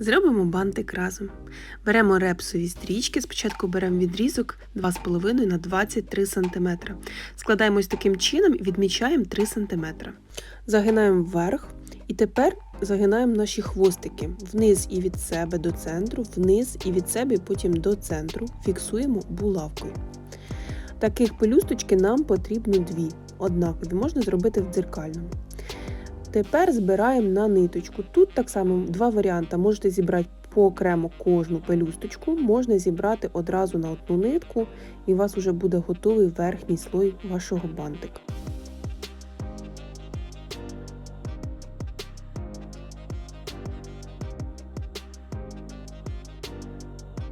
Зробимо бантик разом. Беремо репсові стрічки, спочатку беремо відрізок 2,5 на 23 см. Складаємо ось таким чином і відмічаємо 3 см. Загинаємо вверх і тепер загинаємо наші хвостики вниз і від себе до центру, вниз і від себе потім до центру. Фіксуємо булавкою. Таких пелюсточки нам потрібно дві. Однакові, можна зробити в дзеркальному. Тепер збираємо на ниточку. Тут так само два варіанти. Можете зібрати по окремо кожну пелюсточку, можна зібрати одразу на одну нитку, і у вас вже буде готовий верхній слой вашого бантика.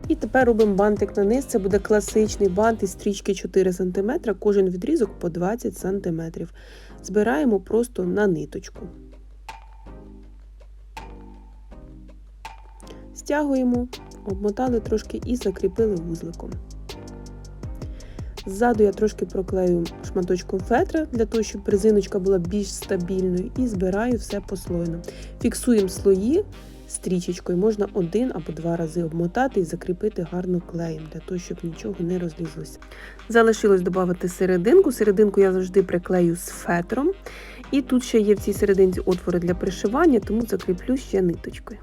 І тепер робимо бантик на низ. Це буде класичний бант із стрічки 4 см, кожен відрізок по 20 см. Збираємо просто на ниточку. Стягуємо, обмотали трошки і закріпили вузликом. Ззаду я трошки проклею шматочком фетра для того, щоб резиночка була більш стабільною, і збираю все послойно. Фіксуємо слої стрічечкою, можна один або два рази обмотати і закріпити гарно клеєм, для того, щоб нічого не розлізлося. Залишилось додати серединку. Серединку я завжди приклею з фетром. І тут ще є в цій серединці отвори для пришивання, тому закріплю ще ниточкою.